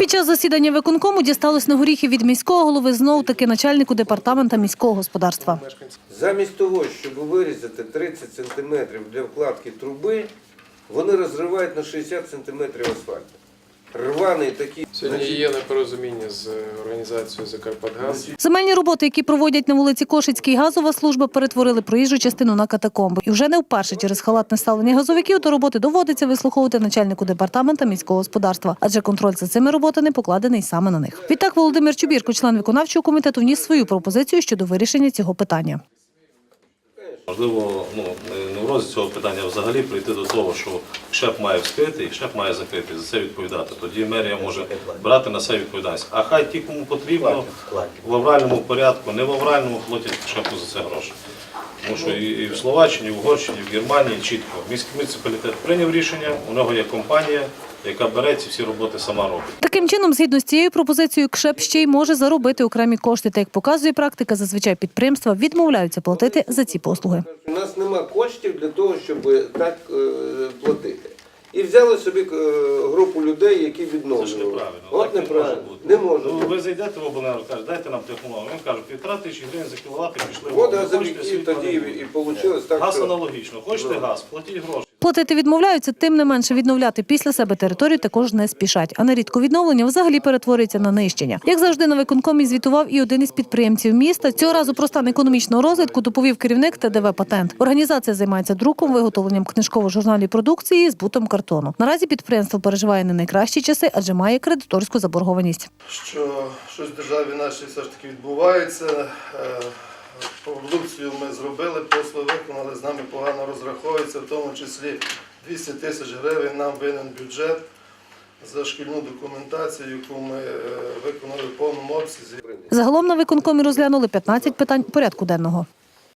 Під час засідання виконкому дісталось на горіхи від міського голови знов таки начальнику департамента міського господарства. Замість того, щоб вирізати 30 сантиметрів для вкладки труби, вони розривають на 60 сантиметрів асфальту. Рваний такий. Сьогодні є непорозуміння з організацією Закарпатгаз. Земельні роботи, які проводять на вулиці Кошицькій, газова служба перетворили проїжджу частину на катакомби. І вже не вперше через халатне ставлення газовиків до роботи доводиться вислуховувати начальнику департамента міського господарства, адже контроль за цими роботами покладений саме на них. Відтак Володимир Чубірко, член виконавчого комітету, вніс свою пропозицію щодо вирішення цього питання. Можливо, ну не в розі цього питання взагалі прийти до того, що ШЕП має вскрити і ШЕП має закрити, за це відповідати. Тоді мерія може брати на себе відповідальність. А хай ті, кому потрібно, в авральному порядку, не в авральному платять ШЕПу за це гроші. Тому що і і в Словаччині, і в Угорщині, і в Германії чітко міський муніципалітет прийняв рішення, у нього є компанія, яка бере ці всі роботи сама робить. Таким чином, згідно з цією пропозицією, КШЕП ще й може заробити окремі кошти. Та як показує практика, зазвичай підприємства відмовляються платити за ці послуги. У нас нема коштів для того, щоб так е, платити. І взяли собі е, групу людей, які Це ж неправильно. От Так неправильно. Не може. Ну, ви зайдете в обленерго, кажете, дайте нам технологію. Він каже, півтора тисячі гривень за кіловат і пішли. От Ви хочете тоді і вийшло так, Газ що аналогічно. Хочете газ, платіть гроші. Платити відмовляються, тим не менше відновляти після себе територію також не спішать. А нерідко відновлення взагалі перетворюється на нищення. Як завжди на виконкомі звітував і один із підприємців міста. Цього разу про стан економічного розвитку доповів керівник ТДВ Патент. Організація займається друком, виготовленням книжково-журналів продукції і збутом картону. Наразі підприємство переживає не найкращі часи, адже має кредиторську заборгованість. що щось державі нашій все ж таки відбувається. Продукцію ми зробили, послуги виконали, з нами погано розраховується, в тому числі 200 тисяч гривень нам винен бюджет за шкільну документацію, яку ми е, виконали в повному обсязі. Загалом на виконкомі розглянули 15 питань порядку денного.